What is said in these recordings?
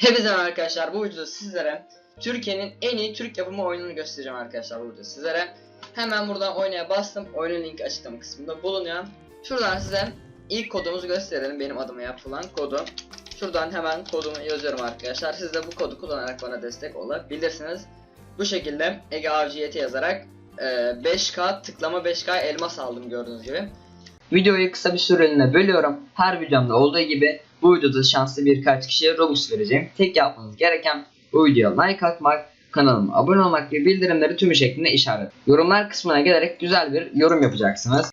Hepinize arkadaşlar bu videoda sizlere Türkiye'nin en iyi Türk yapımı oyununu göstereceğim arkadaşlar bu videoda sizlere. Hemen buradan oynaya bastım. Oyunun linki açıklama kısmında bulunuyor. Şuradan size ilk kodumuzu gösterelim. Benim adıma yapılan kodu. Şuradan hemen kodumu yazıyorum arkadaşlar. Siz de bu kodu kullanarak bana destek olabilirsiniz. Bu şekilde Ege Avcı yazarak e, 5K tıklama 5K elmas aldım gördüğünüz gibi. Videoyu kısa bir süreliğine bölüyorum. Her videomda olduğu gibi bu videoda şanslı birkaç kişiye Robux vereceğim. Tek yapmanız gereken bu videoya like atmak, kanalıma abone olmak ve bildirimleri tümü şeklinde işaret. Yorumlar kısmına gelerek güzel bir yorum yapacaksınız.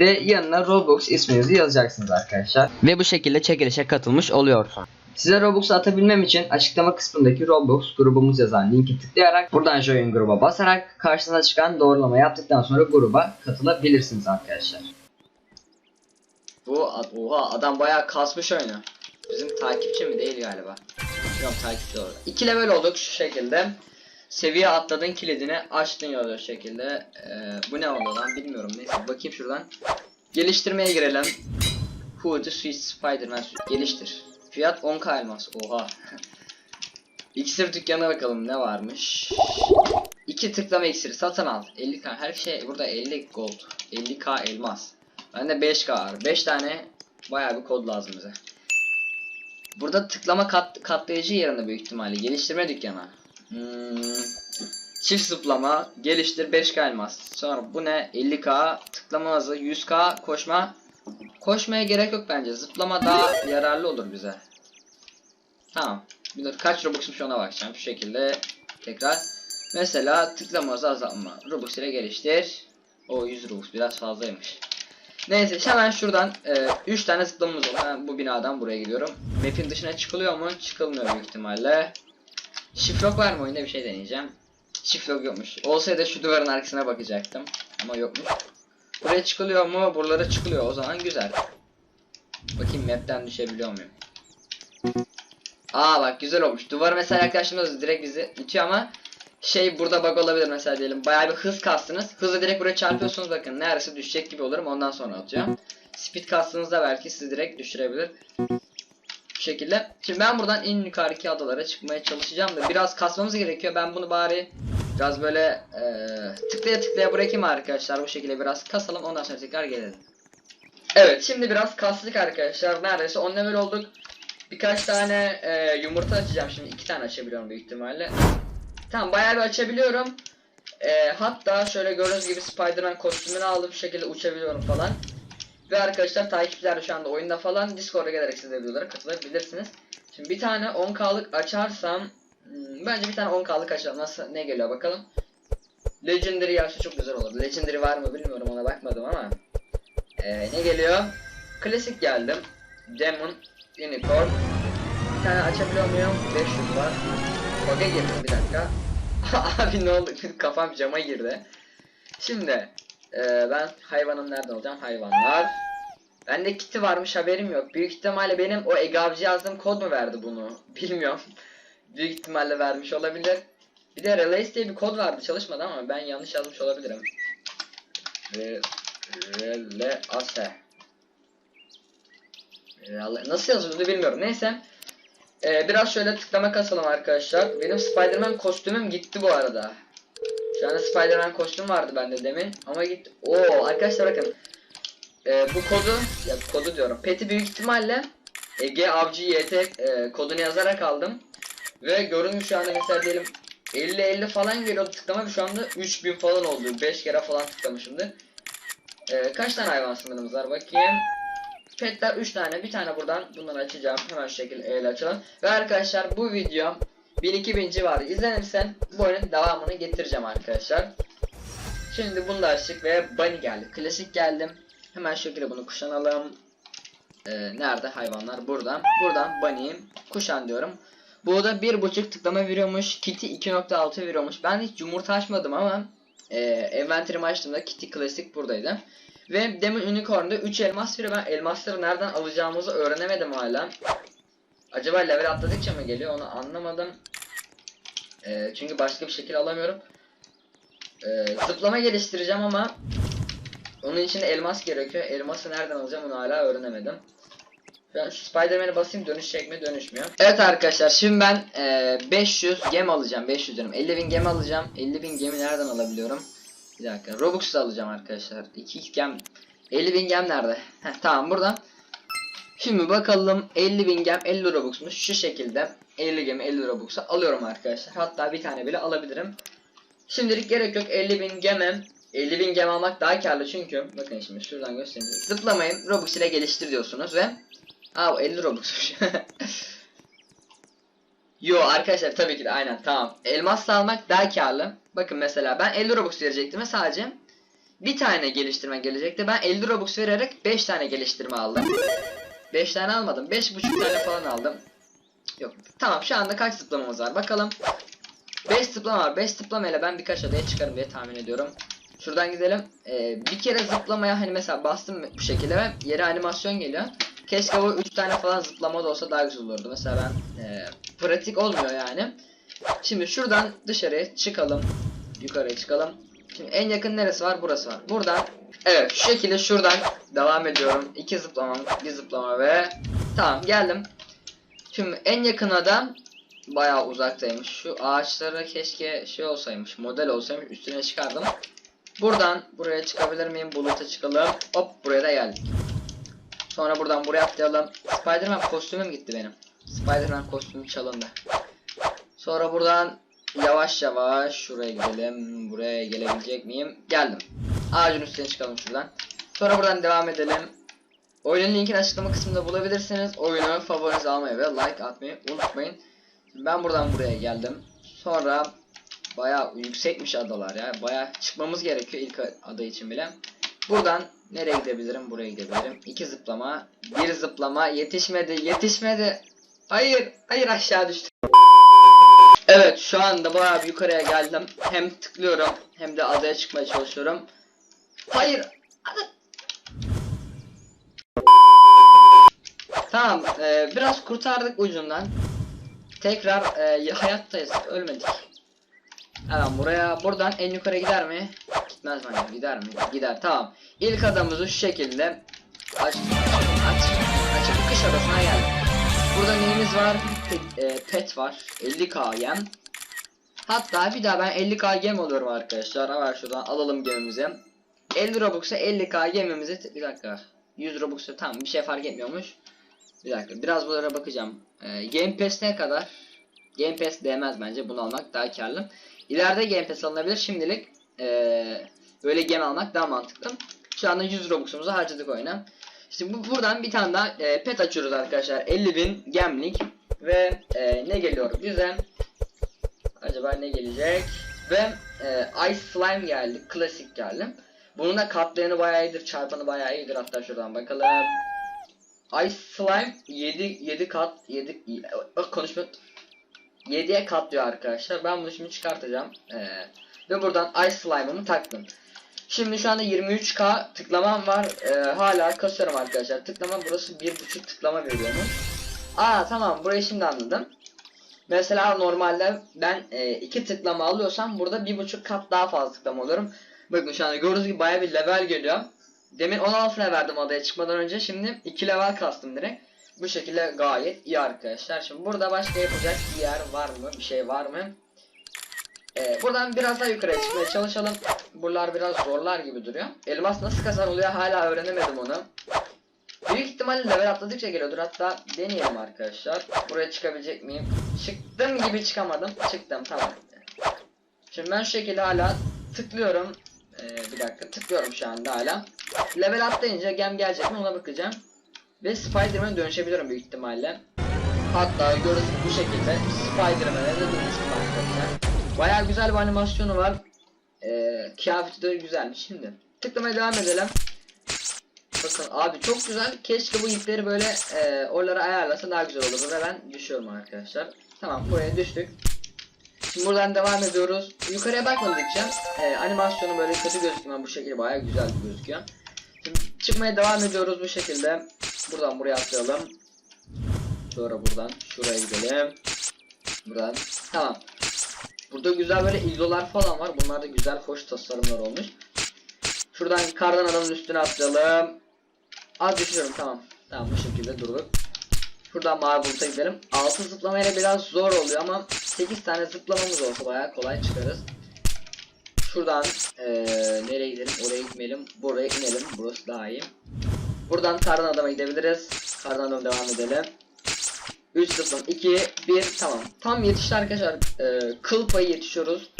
Ve yanına Roblox isminizi yazacaksınız arkadaşlar. Ve bu şekilde çekilişe katılmış oluyorsunuz. Size Robux atabilmem için açıklama kısmındaki Roblox grubumuz yazan linki tıklayarak buradan join gruba basarak karşınıza çıkan doğrulama yaptıktan sonra gruba katılabilirsiniz arkadaşlar. Bu ad- oha adam bayağı kasmış oyunu. Bizim takipçi mi değil galiba. Yok takipçi orada. 2 level olduk şu şekilde. Seviye atladın kilidini açtın yolu şekilde. Ee, bu ne oldu lan bilmiyorum. Neyse bakayım şuradan. Geliştirmeye girelim. Who the Sweet Spider-Man. Geliştir. Fiyat 10k elmas. Oha. İksir dükkanına bakalım ne varmış. 2 tıklama iksiri satın al. 50k her şey burada 50 gold. 50k elmas. Bende 5k var. 5 tane bayağı bir kod lazım bize. Burada tıklama kat, katlayıcı yerinde büyük ihtimalle. Geliştirme dükkanı. Hmm, çift zıplama. Geliştir 5k elmas. Sonra bu ne? 50k. Tıklama hızı 100k. Koşma. Koşmaya gerek yok bence. Zıplama daha yararlı olur bize. Tamam. Bir de kaç Robux'muş ona bakacağım. Şu şekilde tekrar. Mesela tıklama hızı azalma. Robux ile geliştir. O 100 Robux biraz fazlaymış. Neyse hemen şuradan 3 tane zıplamamız var. Ben bu binadan buraya gidiyorum. Map'in dışına çıkılıyor mu? Çıkılmıyor büyük ihtimalle. Shift var mı oyunda bir şey deneyeceğim. Shift yokmuş. Olsaydı şu duvarın arkasına bakacaktım. Ama yokmuş. Buraya çıkılıyor mu? Buralara çıkılıyor. O zaman güzel. Bakayım map'ten düşebiliyor muyum? Aa bak güzel olmuş. Duvar mesela yaklaştığımızda direkt bizi itiyor ama şey burada bug olabilir mesela diyelim. Bayağı bir hız kastınız. Hızla direkt buraya çarpıyorsunuz bakın. Neredeyse düşecek gibi olurum ondan sonra atıyor. Speed kastınızda belki sizi direkt düşürebilir. Bu şekilde. Şimdi ben buradan en yukarıki adalara çıkmaya çalışacağım da biraz kasmamız gerekiyor. Ben bunu bari biraz böyle eee tıklaya tıklaya bırakayım arkadaşlar. Bu şekilde biraz kasalım ondan sonra tekrar gelelim. Evet şimdi biraz kastık arkadaşlar. Neredeyse 10 level olduk. Birkaç tane eee, yumurta açacağım şimdi. iki tane açabiliyorum büyük ihtimalle. Tamam bayağı bir açabiliyorum. Ee, hatta şöyle gördüğünüz gibi Spider-Man kostümünü aldım bu şekilde uçabiliyorum falan. Ve arkadaşlar takipçiler şu anda oyunda falan Discord'a gelerek siz de videolara katılabilirsiniz. Şimdi bir tane 10k'lık açarsam hmm, bence bir tane 10k'lık açalım. Nasıl ne geliyor bakalım. Legendary gelse çok güzel olur. Legendary var mı bilmiyorum ona bakmadım ama. Ee, ne geliyor? Klasik geldim. Demon, Unicorn. Bir tane açabiliyor muyum? 500 var. Bug'a girdim bir dakika. Abi ne oldu? Kafam cama girdi. Şimdi e, ben hayvanım nereden olacağım? Hayvanlar. Bende kiti varmış haberim yok. Büyük ihtimalle benim o egavcı yazdığım kod mu verdi bunu? Bilmiyorum. Büyük ihtimalle vermiş olabilir. Bir de Relays diye bir kod vardı çalışmadı ama ben yanlış yazmış olabilirim. Re Relase. Rel- Nasıl yazılıyordu bilmiyorum. Neyse. Ee, biraz şöyle tıklama kasalım arkadaşlar. Benim Spider-Man kostümüm gitti bu arada. Şu anda Spider-Man kostüm vardı bende demin ama gitti. Oo arkadaşlar bakın. Ee, bu kodu ya kodu diyorum. Pet'i büyük ihtimalle Ege Avcı YT e, kodunu yazarak aldım. Ve görünmüş şu anda mesela diyelim 50 50 falan geliyordu tıklama şu anda 3000 falan oldu. 5 kere falan tıklamışımdır. Ee, kaç tane hayvan sınırımız var bakayım. Petler 3 tane. Bir tane buradan bunları açacağım. Hemen şu şekilde el açalım. Ve arkadaşlar bu video 1000-2000 civarı izlenirse bu oyunun devamını getireceğim arkadaşlar. Şimdi bunu da açtık ve bunny geldi. Klasik geldim. Hemen şu şekilde bunu kuşanalım. Ee, nerede hayvanlar? Buradan. Buradan bunny'im. Kuşan diyorum. Bu da 1.5 tıklama veriyormuş. Kitty 2.6 veriyormuş. Ben hiç yumurta açmadım ama e, envanterimi açtığımda Kitty klasik buradaydı. Ve demin Unicorn'da 3 elmas veriyor. Ben elmasları nereden alacağımızı öğrenemedim hala. Acaba level atladıkça mı geliyor onu anlamadım. Ee, çünkü başka bir şekilde alamıyorum. Ee, zıplama geliştireceğim ama onun için elmas gerekiyor. Elması nereden alacağım onu hala öğrenemedim. Ben şu Spider-Man'e basayım dönüşecek mi dönüşmüyor. Evet arkadaşlar şimdi ben e, 500 gem alacağım. 500 diyorum. 50.000 gem alacağım. 50.000 gemi nereden alabiliyorum? Bir dakika. Robux alacağım arkadaşlar. 2 gem. 50.000 gem nerede? Heh, tamam burada. Şimdi bakalım 50.000 gem 50 Robux'muş. Şu şekilde 50 gemi 50 Robux'a alıyorum arkadaşlar. Hatta bir tane bile alabilirim. Şimdilik gerek yok 50.000 gemem. 50.000 gem almak daha karlı çünkü bakın şimdi şuradan göstereyim. Zıplamayın Robux ile geliştir diyorsunuz ve Aa bu 50 Robux'muş. Yo arkadaşlar tabii ki de aynen tamam. Elmasla almak daha karlı. Bakın mesela ben 50 Robux verecektim ve sadece bir tane geliştirme gelecekti. Ben 50 Robux vererek 5 tane geliştirme aldım. 5 tane almadım. 5,5 tane falan aldım. Yok. Tamam şu anda kaç zıplamamız var bakalım. 5 zıplama var. 5 zıplamayla ben birkaç adaya çıkarım diye tahmin ediyorum. Şuradan gidelim. Ee, bir kere zıplamaya hani mesela bastım bu şekilde ve yere animasyon geliyor. Keşke bu 3 tane falan zıplama da olsa daha güzel olurdu. Mesela ben e, pratik olmuyor yani. Şimdi şuradan dışarıya çıkalım. Yukarıya çıkalım. Şimdi en yakın neresi var? Burası var. Buradan evet şu şekilde şuradan devam ediyorum. 2 zıplama, bir zıplama ve tamam geldim. Şimdi en yakın adam bayağı uzaktaymış. Şu ağaçlara keşke şey olsaymış, model olsaymış üstüne çıkardım. Buradan buraya çıkabilir miyim? Buluta çıkalım. Hop buraya da geldik. Sonra buradan buraya atlayalım. Spiderman kostümüm gitti benim. Spiderman kostümü çalındı. Sonra buradan yavaş yavaş şuraya gidelim. Buraya gelebilecek miyim? Geldim. Ağacın üstüne çıkalım şuradan. Sonra buradan devam edelim. Oyunun linkini açıklama kısmında bulabilirsiniz. Oyunu favorinize almayı ve like atmayı unutmayın. Ben buradan buraya geldim. Sonra bayağı yüksekmiş adalar ya. Bayağı çıkmamız gerekiyor ilk ada için bile. Buradan nereye gidebilirim? Buraya gidebilirim. İki zıplama, bir zıplama yetişmedi, yetişmedi. Hayır, hayır aşağı düştüm. Evet, şu anda bayağı yukarıya geldim. Hem tıklıyorum hem de adaya çıkmaya çalışıyorum. Hayır. Tamam, e, biraz kurtardık ucundan. Tekrar e, hayattayız, ölmedik. Hemen buraya, buradan en yukarı gider mi? Gitmez bence, gider mi? Gider, tamam. İlk adamımızı şu şekilde aç, aç, açıp kış adasına geldik. Burada neyimiz var? Pet, e, pet var, 50k yem. Hatta bir daha ben 50k gem alıyorum arkadaşlar. Hemen şuradan alalım gemimizi. 50 Robux'a 50k gemimizi, bir dakika. 100 Robux'a tamam bir şey fark etmiyormuş. Bir dakika biraz bunlara bakacağım. Ee, Game Pass ne kadar? Game Pass değmez bence bunu almak daha karlı. İleride Game Pass alınabilir şimdilik ee, böyle gem almak daha mantıklı. Şu anda 100 Robux'umuzu harcadık oyuna. Şimdi bu, buradan bir tane daha e, pet açıyoruz arkadaşlar. 50.000 gemlik ve e, ne geliyor bize? Acaba ne gelecek? Ve e, Ice Slime geldi. Klasik geldi. Bunun da katlayanı bayağı iyidir. Çarpanı bayağı iyidir. Hatta şuradan bakalım. Ice Slime 7 7 kat 7 bak konuşma 7'ye katlıyor arkadaşlar. Ben bunu şimdi çıkartacağım. Ee, ve buradan Ice Slime'ımı taktım. Şimdi şu anda 23k tıklamam var. Ee, hala kasıyorum arkadaşlar. Tıklamam burası 1.5 tıklama veriyormuş. Aa tamam burayı şimdi anladım. Mesela normalde ben 2 e, tıklama alıyorsam burada 1.5 kat daha fazla tıklama alıyorum. Bakın şu anda gördüğünüz gibi bayağı bir level geliyor. Demin 16 level verdim adaya çıkmadan önce. Şimdi 2 level kastım direkt. Bu şekilde gayet iyi arkadaşlar. Şimdi burada başka yapacak bir yer var mı? Bir şey var mı? Ee, buradan biraz daha yukarıya çıkmaya çalışalım. Buralar biraz zorlar gibi duruyor. Elmas nasıl kazanılıyor hala öğrenemedim onu. Büyük ihtimalle level atladıkça geliyordur. Hatta deneyelim arkadaşlar. Buraya çıkabilecek miyim? Çıktım gibi çıkamadım. Çıktım tamam. Şimdi ben şu şekilde hala tıklıyorum. Ee, bir dakika tıklıyorum şu anda hala. Level atlayınca gem gelecek mi ona bakacağım. Ve Spider-Man'e dönüşebilirim büyük ihtimalle. Hatta görürsün bu şekilde Spider-Man'e de dönüştüm arkadaşlar. Bayağı güzel bir animasyonu var. Ee, kıyafeti de güzelmiş şimdi. Tıklamaya devam edelim. Bakın abi çok güzel. Keşke bu ipleri böyle e, oralara ayarlasa daha güzel olurdu ve ben düşüyorum arkadaşlar. Tamam buraya düştük. Şimdi buradan devam ediyoruz. Yukarıya bakmadıkça e, animasyonu böyle kötü gözüküyor bu şekilde bayağı güzel gözüküyor. Şimdi çıkmaya devam ediyoruz bu şekilde. Buradan buraya atlayalım. Sonra buradan şuraya gidelim. Buradan tamam. Burada güzel böyle iglolar falan var. Bunlar da güzel hoş tasarımlar olmuş. Şuradan kardan adamın üstüne atlayalım. Az düşüyorum tamam. Tamam bu şekilde durduk. Şuradan mavi buluta gidelim. 6 zıplamayla biraz zor oluyor ama 8 tane zıplamamız olsa bayağı kolay çıkarız. Şuradan eee nereye gidelim? Oraya gitmeyelim. Buraya inelim. Burası daha iyi. Buradan kardan adama gidebiliriz. Kardan adama devam edelim. 3 zıplam 2 1 tamam. Tam yetişti arkadaşlar. Eee kıl payı yetişiyoruz.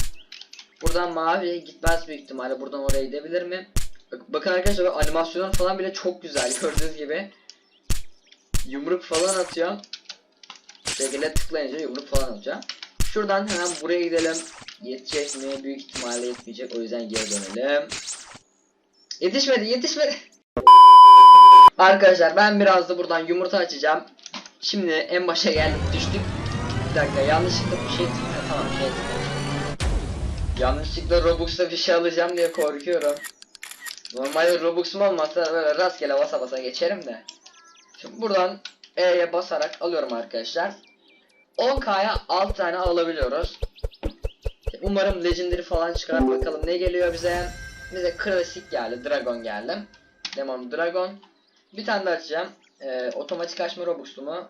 Buradan maviye gitmez büyük ihtimalle. Buradan oraya gidebilir mi? Bak- Bakın arkadaşlar animasyonlar falan bile çok güzel gördüğünüz gibi. Yumruk falan atıyor. Şekilde tıklayınca yumruk falan atıyor. Şuradan hemen buraya gidelim. Yetecek mi? Büyük ihtimalle yetmeyecek. O yüzden geri dönelim. Yetişmedi, yetişmedi. Arkadaşlar ben biraz da buradan yumurta açacağım. Şimdi en başa geldik düştük. Bir dakika yanlışlıkla bir şey tıkladım. Tamam şey. Yanlışlıkla Robux'ta bir şey alacağım diye korkuyorum. Normalde Robux'um olmasa böyle rastgele basa basa geçerim de. Şimdi buradan E'ye basarak alıyorum arkadaşlar. 10K'ya 6 tane alabiliyoruz. Umarım Legendary falan çıkar bakalım ne geliyor bize. Bize klasik geldi, Dragon geldi. Demon Dragon. Bir tane daha açacağım. Ee, otomatik açma Robux'u mu?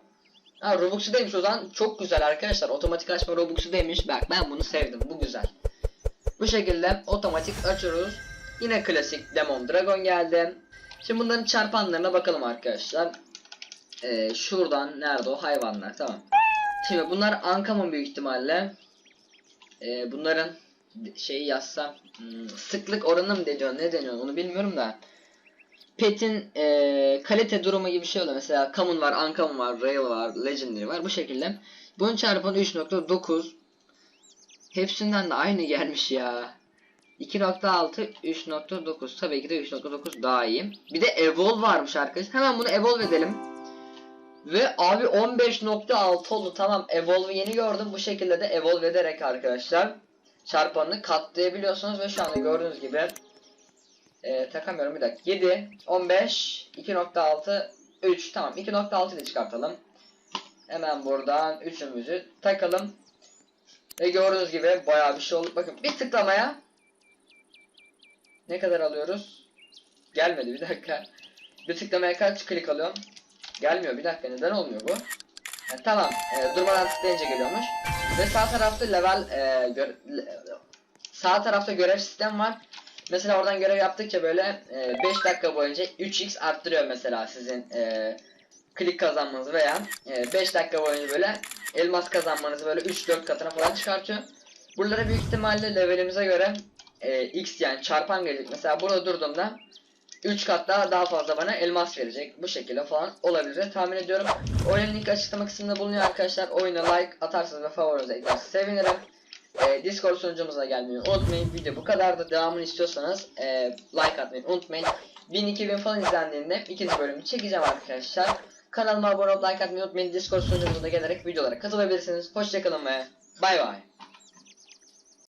Ha Robux'u demiş o zaman çok güzel arkadaşlar. Otomatik açma Robux'u demiş. Bak ben bunu sevdim. Bu güzel. Bu şekilde otomatik açıyoruz. Yine klasik Demon Dragon geldi. Şimdi bunların çarpanlarına bakalım arkadaşlar. Ee, şuradan nerede o hayvanlar tamam. Şimdi bunlar Ankamon büyük ihtimalle. Ee, bunların şeyi yazsam hmm, sıklık oranı mı deniyor ne deniyor onu bilmiyorum da. Pet'in ee, kalite durumu gibi bir şey oluyor. Mesela Common var, Uncommon var, Rare var, Legendary var bu şekilde. Bunun çarpanı 3.9 Hepsinden de aynı gelmiş ya. 2.6 3.9 tabii ki de 3.9 daha iyi. Bir de Evolve varmış arkadaşlar. Hemen bunu Evolve edelim. Ve abi 15.6 oldu. Tamam Evolve'ı yeni gördüm. Bu şekilde de Evolve ederek arkadaşlar çarpanını katlayabiliyorsunuz ve şu anda gördüğünüz gibi e, takamıyorum bir dakika. 7 15 2.6 3 tamam 2.6 ile çıkartalım. Hemen buradan üçümüzü takalım. Ve gördüğünüz gibi bayağı bir şey oldu. Bakın bir tıklamaya ne kadar alıyoruz? Gelmedi bir dakika. Bir tıklamaya kaç klik alıyorum? Gelmiyor bir dakika neden olmuyor bu? Ha, tamam e, durmadan tıklayınca geliyormuş. Ve sağ tarafta level e, gö- sağ tarafta görev sistem var. Mesela oradan görev yaptıkça böyle 5 dakika boyunca 3x arttırıyor mesela sizin e, klik kazanmanızı veya 5 dakika boyunca böyle elmas kazanmanızı böyle 3-4 katına falan çıkartıyor. Buralara büyük ihtimalle levelimize göre e, x yani çarpan gelecek. Mesela burada durduğumda 3 kat daha, daha fazla bana elmas verecek. Bu şekilde falan olabilir tahmin ediyorum. Oyunun link açıklama kısmında bulunuyor arkadaşlar. Oyuna like atarsanız ve favorinize eklerseniz sevinirim. E, Discord sunucumuza gelmeyi unutmayın. Video bu kadardı. Devamını istiyorsanız e, like atmayı unutmayın. 1000-2000 falan izlendiğinde ikinci bölümü çekeceğim arkadaşlar. Kanalıma abone olup like atmayı unutmayın. Discord sunucumuza gelerek videolara katılabilirsiniz. Hoşçakalın ve bay bay.